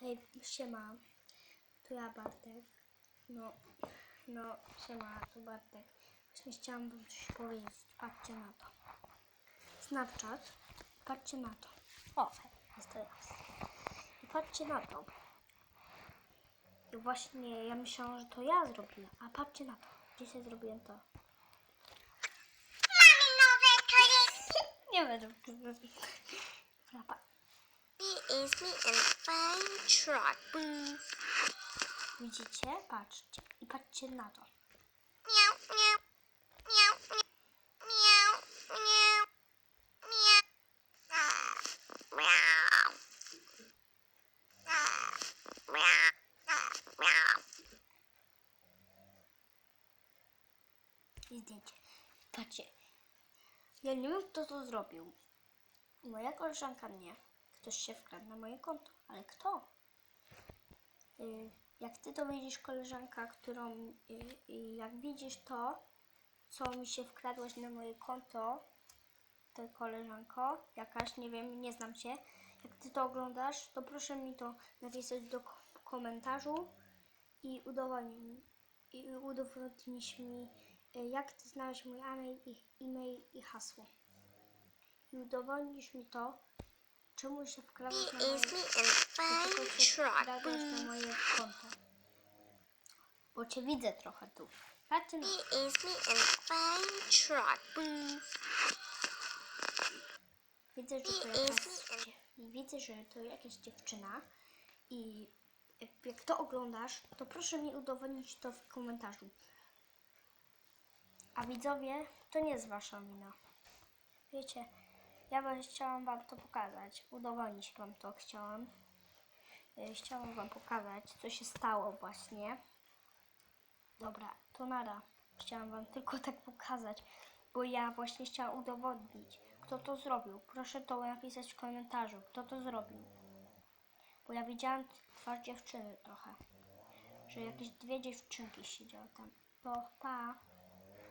Hej, siema. To ja Bartek. No, no, siema, to Bartek. Właśnie chciałam wam coś powiedzieć. Patrzcie na to. Snapchat. Patrzcie na to. O, jest to jest. I patrzcie na to. I właśnie ja myślałam, że to ja zrobiłem. A patrzcie na to. Dzisiaj zrobiłem to. Mamy nowe torebki. Nie będę. Dobra, is me in a fine truck. Widzicie? Patrzcie. I patrzcie na to. Miau, miau, miau, miau, miau, miau, miau. Miau, miau. i zdjęcie. Patrzcie. Ja nie wiem, kto to zrobił. Moja koleżanka nie. Ktoś się wkradł na moje konto. Ale kto? Y, Jak ty to widzisz, koleżanka, którą... y, y, Jak widzisz to, co mi się wkradłaś na moje konto, to koleżanko, jakaś, nie wiem, nie znam cię. Jak ty to oglądasz, to proszę mi to napisać do ko- komentarzu i udowodnij, mi, jak ty znałeś mój e-mail i, i hasło. I udowodnisz mi to, czemu się wkradłeś na moje, się wkradłeś na moje konto. Bo cię widzę trochę tu. Patrzcie na. Widzę, że to jakaś, widzę, że to jakaś dziewczyna i jak- jak to oglądasz, to proszę mi udowodnić to w komentarzu. A widzowie, to nie jest wasza wina. Wiecie, ja wam chciałam wam to pokazać, udowodnić wam to chciałam. Y, Chciałam wam pokazać, co się stało właśnie. Dobra, to nara. Chciałam wam tylko tak pokazać, bo ja właśnie chciałam udowodnić, kto to zrobił. Proszę to napisać w komentarzu, kto to zrobił. Bo ja widziałam twarz dziewczyny trochę, że jakieś dwie dziewczynki siedziały tam. To pa.